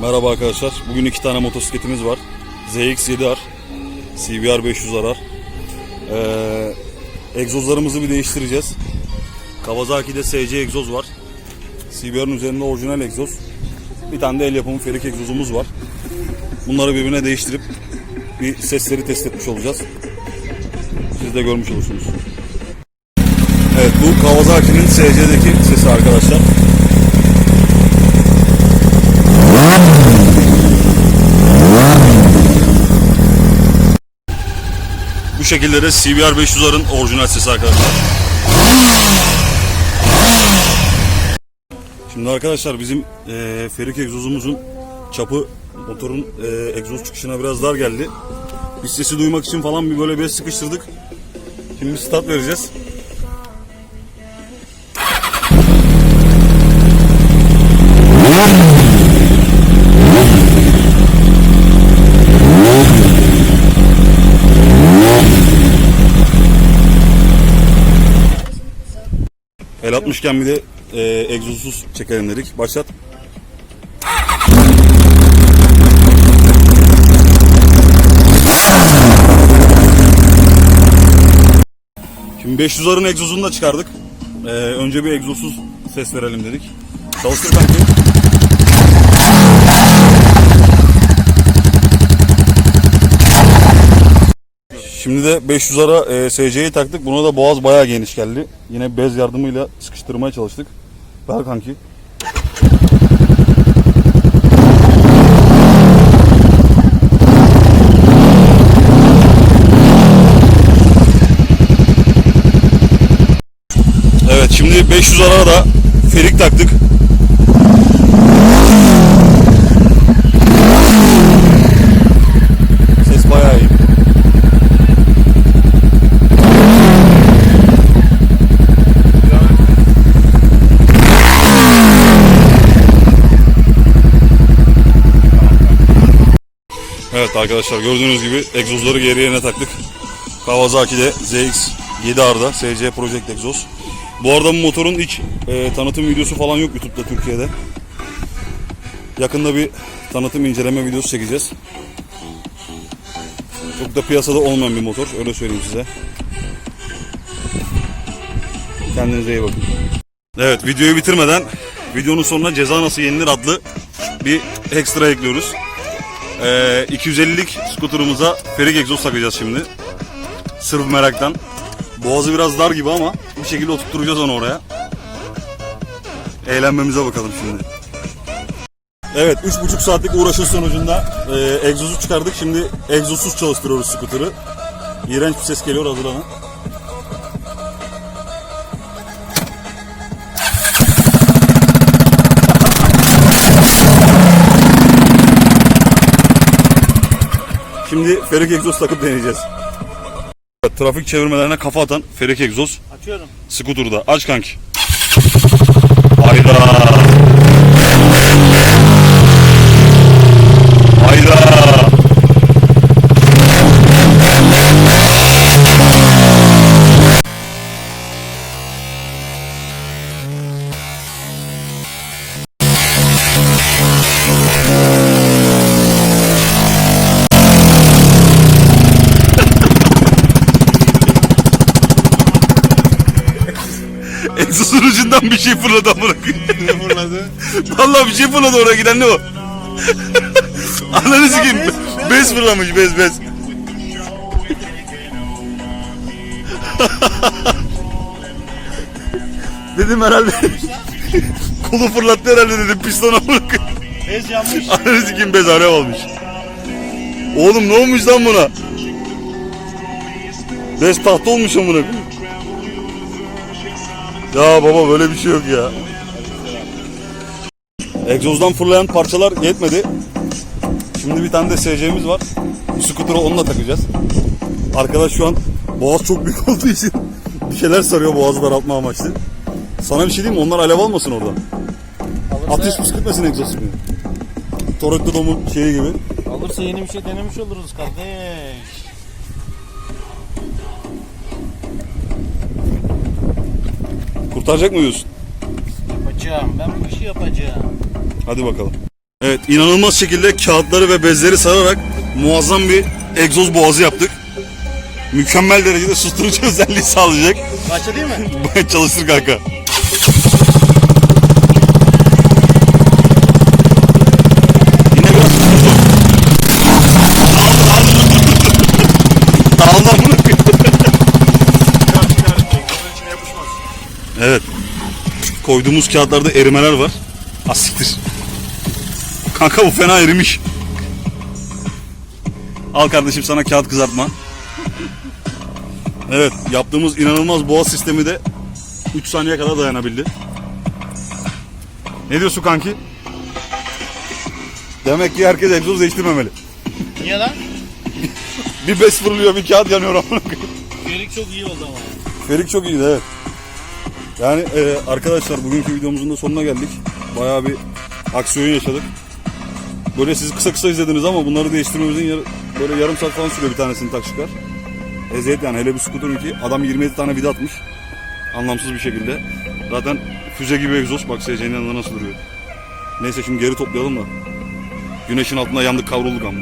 Merhaba arkadaşlar. Bugün iki tane motosikletimiz var. ZX-7R, CBR 500 RR. Ee, egzozlarımızı bir değiştireceğiz. Kawasaki'de SC egzoz var. CBR'ın üzerinde orijinal egzoz. Bir tane de el yapımı ferik egzozumuz var. Bunları birbirine değiştirip bir sesleri test etmiş olacağız. Siz de görmüş olursunuz. Evet bu Kawasaki'nin SC'deki sesi arkadaşlar. Bu şekilde de CBR 500'ların orijinal sesi arkadaşlar. Şimdi arkadaşlar bizim eee ferik egzozumuzun çapı motorun eee, egzoz çıkışına biraz dar geldi. Biz sesi duymak için falan bir böyle bir sıkıştırdık. Şimdi start vereceğiz. El atmışken bir de eee egzozsuz çekelim dedik. Başlat. Şimdi 500'ların egzozunu da çıkardık. Eee, önce bir egzozsuz ses verelim dedik. Çalıştır kanki. Şimdi de 500'ara e, SC'yi taktık. Buna da boğaz bayağı geniş geldi. Yine bez yardımıyla sıkıştırmaya çalıştık. Ver kanki. Evet şimdi 500 ara da ferik taktık. Ses bayağı iyi. Evet arkadaşlar gördüğünüz gibi egzozları geri yerine taktık. Kawasaki'de ZX 7R'da SC Project egzoz. Bu arada bu motorun hiç e, tanıtım videosu falan yok YouTube'da Türkiye'de. Yakında bir tanıtım inceleme videosu çekeceğiz. Çok da piyasada olmayan bir motor öyle söyleyeyim size. Kendinize iyi bakın. Evet videoyu bitirmeden videonun sonuna ceza nasıl yenilir adlı bir ekstra ekliyoruz. Ee, 250'lik skuterumuza ferik egzoz takacağız şimdi. Sırf meraktan. Boğazı biraz dar gibi ama bir şekilde oturtturacağız onu oraya. Eğlenmemize bakalım şimdi. Evet 3,5 saatlik uğraşın sonucunda e, egzozu çıkardık. Şimdi egzozsuz çalıştırıyoruz skuterı. İğrenç bir ses geliyor hazırlanın. Şimdi ferik egzoz takıp deneyeceğiz. Trafik çevirmelerine kafa atan ferik egzoz. Açıyorum. Skuturda. Aç kanki. Hayda. Egzozun ucundan bir şey fırladı amına. Ne fırladı? Vallahi bir şey fırladı oraya giden ne o? Ananı sikeyim. Bez fırlamış bez bez. dedim herhalde. Kolu fırlattı herhalde dedim piston amına. Bez yanmış. Ananı sikeyim bez alev almış. Oğlum ne olmuş lan buna? Bez tahta olmuş amına koyayım. Ya baba böyle bir şey yok ya. Egzozdan fırlayan parçalar yetmedi. Şimdi bir tane de SC'miz var. Scooter'a onunla takacağız. Arkadaş şu an boğaz çok büyük olduğu için bir şeyler sarıyor boğazı daraltma amaçlı. Sana bir şey diyeyim mi? Onlar alev almasın orada. Ateş püskürtmesin egzoz gibi. Toretto Dom'un şeyi gibi. Alırsa yeni bir şey denemiş oluruz kardeş. Kurtaracak mı diyorsun? Yapacağım. Ben bu işi yapacağım. Hadi bakalım. Evet inanılmaz şekilde kağıtları ve bezleri sararak muazzam bir egzoz boğazı yaptık. Mükemmel derecede susturucu özelliği sağlayacak. Başla değil mi? Çalıştır kanka. Yine biraz susturucu. Aldı aldı. Aldı amına koyayım. Evet. Koyduğumuz kağıtlarda erimeler var. Asiktir. Kanka bu fena erimiş. Al kardeşim sana kağıt kızartma. Evet yaptığımız inanılmaz boğa sistemi de 3 saniye kadar dayanabildi. Ne diyorsun kanki? Demek ki herkes egzoz değiştirmemeli. Niye lan? Bir bez fırlıyor bir kağıt yanıyor. Ferik çok iyi oldu ama. Ferik çok iyiydi evet. Yani e, arkadaşlar bugünkü videomuzun da sonuna geldik. Bayağı bir aksiyon yaşadık. Böyle siz kısa kısa izlediniz ama bunları değiştirmemizin yar- böyle yarım saat falan sürüyor bir tanesini tak çıkar. Eziyet yani hele bir skuterın ki adam 27 tane vida atmış. Anlamsız bir şekilde. Zaten füze gibi egzoz bak SC'nin yanında nasıl duruyor. Neyse şimdi geri toplayalım da. Güneşin altında yandık kavrulduk ama.